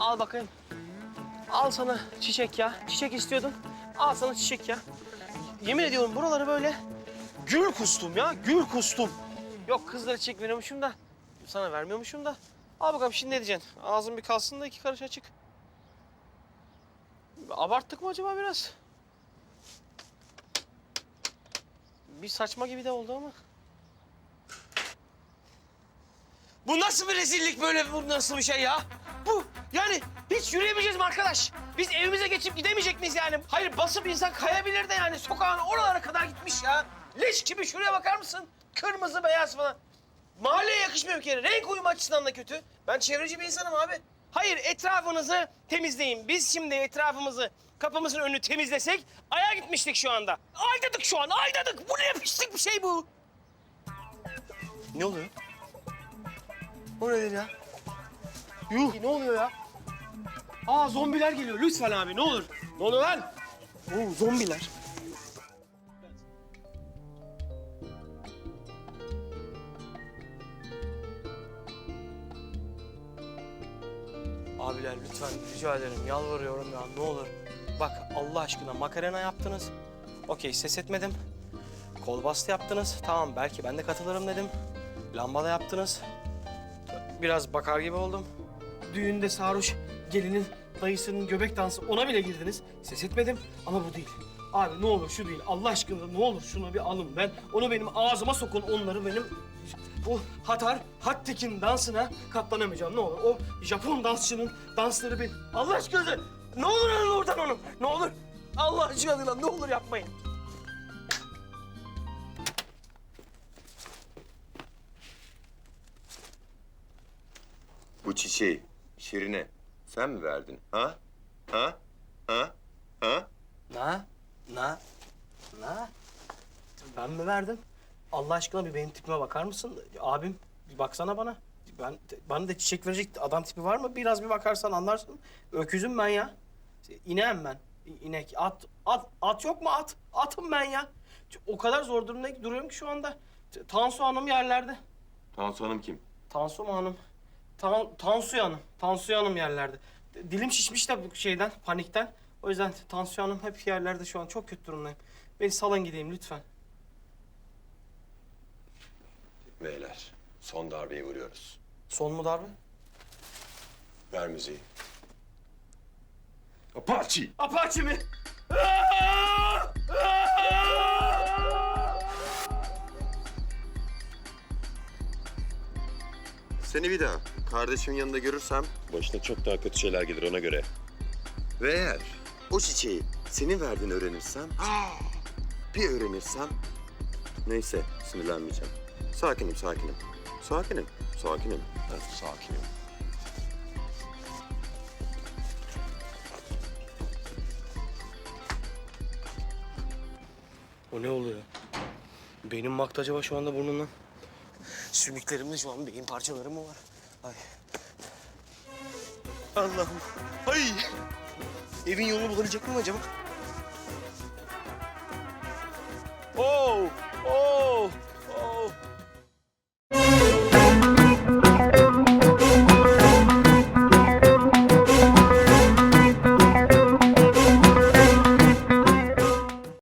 Al bakayım. Al sana çiçek ya. Çiçek istiyordun. Al sana çiçek ya. Yemin ediyorum buraları böyle gül kustum ya. Gül kustum. Yok kızlara çiçek veriyormuşum da sana vermiyormuşum da. Al bakalım şimdi ne diyeceksin? Ağzın bir kalsın da iki karış açık. Abarttık mı acaba biraz? Bir saçma gibi de oldu ama. Bu nasıl bir rezillik böyle bu nasıl bir şey ya? Bu yani hiç yürüyemeyeceğiz mi arkadaş? Biz evimize geçip gidemeyecek miyiz yani? Hayır basıp insan kayabilir de yani sokağın oralara kadar gitmiş ya. Leş gibi şuraya bakar mısın? Kırmızı beyaz falan. Mahalleye yakışmıyor bir kere. Renk uyumu açısından da kötü. Ben çevreci bir insanım abi. Hayır etrafınızı temizleyin. Biz şimdi etrafımızı kapımızın önünü temizlesek aya gitmiştik şu anda. Aydadık şu an aydadık. Bu ne pislik bir şey bu. Ne oluyor? O nedir ya? Yuh ne oluyor ya? Aa zombiler geliyor. Lütfen abi ne olur. Ne oluyor lan? Oo zombiler. Abiler lütfen rica ederim yalvarıyorum ya ne olur. Bak Allah aşkına makarena yaptınız. Okey ses etmedim. Kol bastı yaptınız. Tamam belki ben de katılırım dedim. Lambada yaptınız. Biraz bakar gibi oldum. Düğünde sarhoş gelinin dayısının göbek dansı ona bile girdiniz. Ses etmedim ama bu değil. Abi ne olur şu değil. Allah aşkına ne olur şunu bir alın. Ben onu benim ağzıma sokun onları benim o Hatar, Hattekin dansına katlanamayacağım. Ne olur o Japon dansçının dansları bir Allah aşkına ne olur alın oradan onu. Ne olur. Allah aşkına ne olur yapmayın. Bu çiçeği Şirin'e sen mi verdin? Ha? Ha? Ha? Ha? Na, na, na. Ben mi verdim? Allah aşkına bir benim tipime bakar mısın? Abim bir baksana bana. Ben bana da çiçek verecek adam tipi var mı? Biraz bir bakarsan anlarsın. Öküzüm ben ya. İneğim ben. İnek, at, at, at yok mu at? Atım ben ya. O kadar zor durumda duruyorum ki şu anda. Tansu Hanım yerlerde. Tansu Hanım kim? Tansu mu hanım? Tan Tansu Hanım. Tansu Hanım yerlerde. D- Dilim şişmiş de bu şeyden, panikten. O yüzden Tansu Hanım hep yerlerde şu an. Çok kötü durumdayım. Beni salın gideyim lütfen. Beyler son darbeyi vuruyoruz. Son mu darbe? Ver müziği. Apache! Apache mi? Seni bir daha kardeşimin yanında görürsem başına çok daha kötü şeyler gelir ona göre. Ve eğer o çiçeği senin verdiğini öğrenirsem, bir öğrenirsem neyse sinirlenmeyeceğim. Sakinim, sakinim. Sakinim, sakinim. Evet, sakinim. O ne oluyor? Benim baktı acaba şu anda burnumdan. Sümüklerimde şu an beyin parçaları mı var? Ay. Allah'ım. Ay. Evin yolunu bulabilecek miyim acaba?